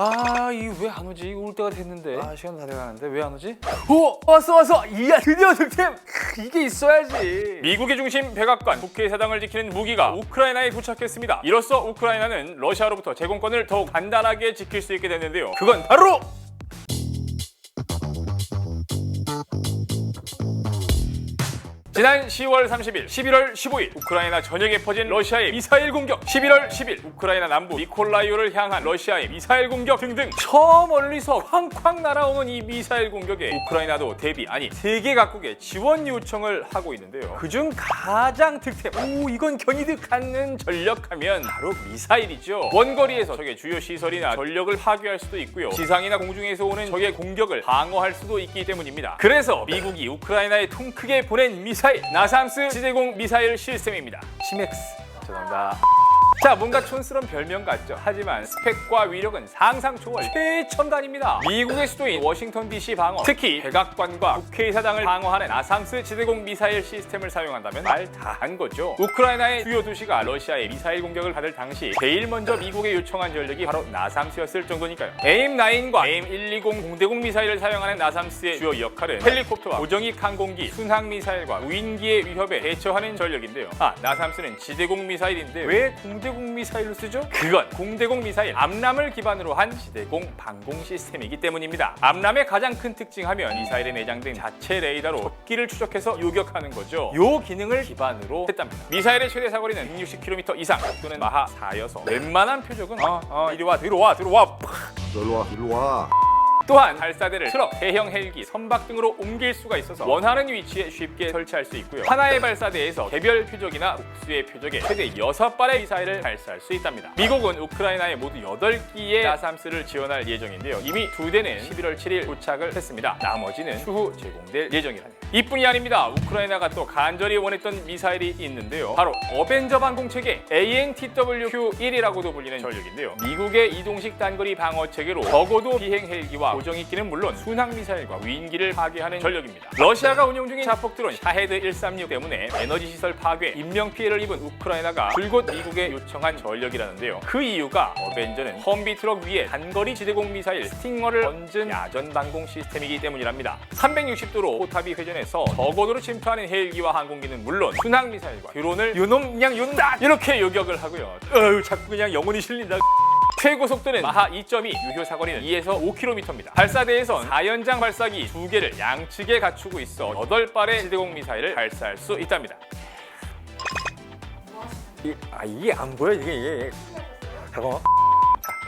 아, 이 왜 안 오지? 이거 올 때가 됐는데. 아, 시간 다 돼가는데 왜 안 오지? 오, 왔어 왔어. 이야, 드디어 득템. 크, 이게 있어야지. 미국의 중심 백악관 국회의 사당을 지키는 무기가 우크라이나에 도착했습니다. 이로써 우크라이나는 러시아로부터 제공권을 더욱 단단하게 지킬 수 있게 됐는데요. 그건 바로 지난 10월 30일, 11월 15일 우크라이나 전역에 퍼진 러시아의 미사일 공격, 11월 10일 우크라이나 남부 미콜라이오를 향한 러시아의 미사일 공격 등등 저 멀리서 쾅쾅 날아오는 이 미사일 공격에 우크라이나도 대비 아니 세계 각국에 지원 요청을 하고 있는데요. 그중 가장 득템, 오 이건 견이득 않는 전력하면 바로 미사일이죠. 원거리에서 적의 주요 시설이나 전력을 파괴할 수도 있고요. 지상이나 공중에서 오는 적의 공격을 방어할 수도 있기 때문입니다. 그래서 미국이 우크라이나에 통 크게 보낸 미사일 나삼스 지대공 미사일 시스템입니다. 치맥스. 죄송합니다. 자, 뭔가 촌스러운 별명 같죠. 하지만 스펙과 위력은 상상 초월 최첨단입니다. 미국의 수도인 워싱턴 DC 방어, 특히 백악관과 국회의사당을 방어하는 아삼스 지대공 미사일 시스템을 사용한다면 말 다 한 거죠. 우크라이나의 주요 도시가 러시아의 미사일 공격을 받을 당시 제일 먼저 미국에 요청한 전력이 바로 나삼스였을 정도니까요. 에임9과 에임120 공대공 미사일을 사용하는 나삼스의 주요 역할은 헬리콥터와 고정익 항공기, 순항 미사일과 무인기의 위협에 대처하는 전력인데요. 아, 나삼스는 지대공 미사일인데 왜 공대 공 미사일로 쓰죠? 그건 공대공 미사일 암람을 기반으로 한 지대공 방공 시스템이기 때문입니다. 암람의 가장 큰 특징하면 미사일에 내장된 자체 레이더로 적기를 추적해서 요격하는 거죠. 요 기능을 기반으로 했답니다. 미사일의 최대 사거리는 160km 이상, 속도는 마하 4여서 웬만한 표적은 어, 어, 이리 와, 들어와, 들어와, 일로 와, 일로 와. 또한 발사대를 트럭, 대형 헬기, 선박 등으로 옮길 수가 있어서 원하는 위치에 쉽게 설치할 수 있고요. 하나의 발사대에서 개별 표적이나 복수의 표적에 최대 6발의 미사일을 발사할 수 있답니다. 미국은 우크라이나에 모두 8기의 나삼스를 지원할 예정인데요. 이미 두 대는 11월 7일 도착을 했습니다. 나머지는 추후 제공될 예정이라네요. 이뿐이 아닙니다. 우크라이나가 또 간절히 원했던 미사일이 있는데요. 바로 어벤져 방공 체계 ANTWQ-1이라고도 불리는 전력인데요. 미국의 이동식 단거리 방어 체계로 적어도 비행 헬기와 고정익기는 물론 순항 미사일과 위인기를 파괴하는 전력입니다. 러시아가 운용 중인 자폭 드론 샤헤드 136 때문에 에너지 시설 파괴, 인명 피해를 입은 우크라이나가 줄곧 미국에 요청한 전력이라는데요. 그 이유가 어벤져는 험비 트럭 위에 단거리 지대공 미사일 스팅어를 얹은 야전 방공 시스템이기 때문이랍니다. 360도로 포탑이 회전해 서 저고도로 침투하는 헬기와 항공기는 물론 순항 미사일과 드론을 요놈 그냥 요놈다 이렇게 요격을 하고요. 어휴 자꾸 그냥 영혼이 실린다. 최고 속도는 마하 2.2, 유효 사거리는 2에서 5km입니다. 발사대에선 4연장 발사기 2개를 양측에 갖추고 있어 8발의 지대공 미사일을 발사할 수 있답니다. 이, 아 이게 안 보여 이게 이게. 잠깐만.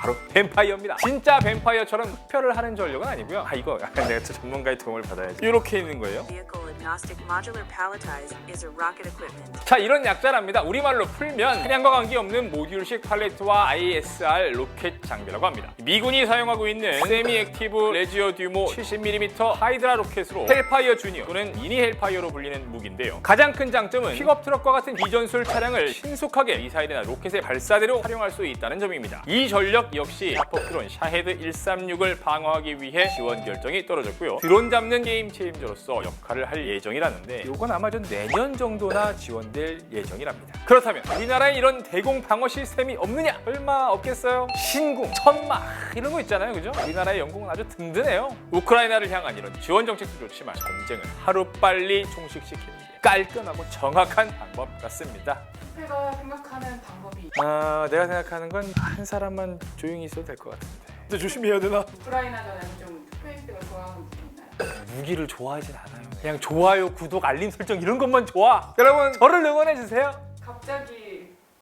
자, 바로 뱀파이어입니다. 진짜 뱀파이어처럼 흡혈을 하는 전력은 아니고요. 아 이거 내가 저 전문가의 도움을 받아야지. 이렇게 있는 거예요. Vehicle agnostic modular palletized is a rocket equipment. 자 이런 약자랍니다. 우리말로 풀면 사냥과 관계없는 모듈식 팔레트와 ISR 로켓 장비라고 합니다. 미군이 사용하고 있는 세미 액티브 레지오 듀모 70mm 하이드라 로켓으로 헬파이어 주니어 또는 미니 헬파이어로 불리는 무기인데요. 가장 큰 장점은 픽업 트럭과 같은 비전술 차량을 신속하게 미사일이나 로켓의 발사대로 활용할 수 있다는 점입니다. 이 전력 역시 자폭 드론 샤헤드 136을 방어하기 위해 지원 결정이 떨어졌고요. 드론 잡는 게임 체인저로서 역할을 할 예정이라는데 요건 아마 좀 내년 정도나 지원될 예정이랍니다. 그렇다면 우리나라에 이런 대공 방어 시스템이 없느냐? 얼마 없겠어요? 신궁, 천마 이런 거 있잖아요, 그죠? 우리나라의 영공은 아주 든든해요. 우크라이나를 향한 이런 지원 정책도 좋지만 전쟁은 하루 빨리 종식시키는 게 깔끔하고 정확한 방법 같습니다. 제가 생각하는 방법이 아 내가 생각하는 건 한 사람만 조용히 있어도 될 것 같은데. 근데 조심해야 되나? 우크라이나 전에는 좀 투표일색을 좋아하는 분이 있나요? 무기를 좋아하진 않아요. 그냥 좋아요, 구독, 알림 설정 이런 것만 좋아. 여러분 저를 응원해 주세요. 갑자기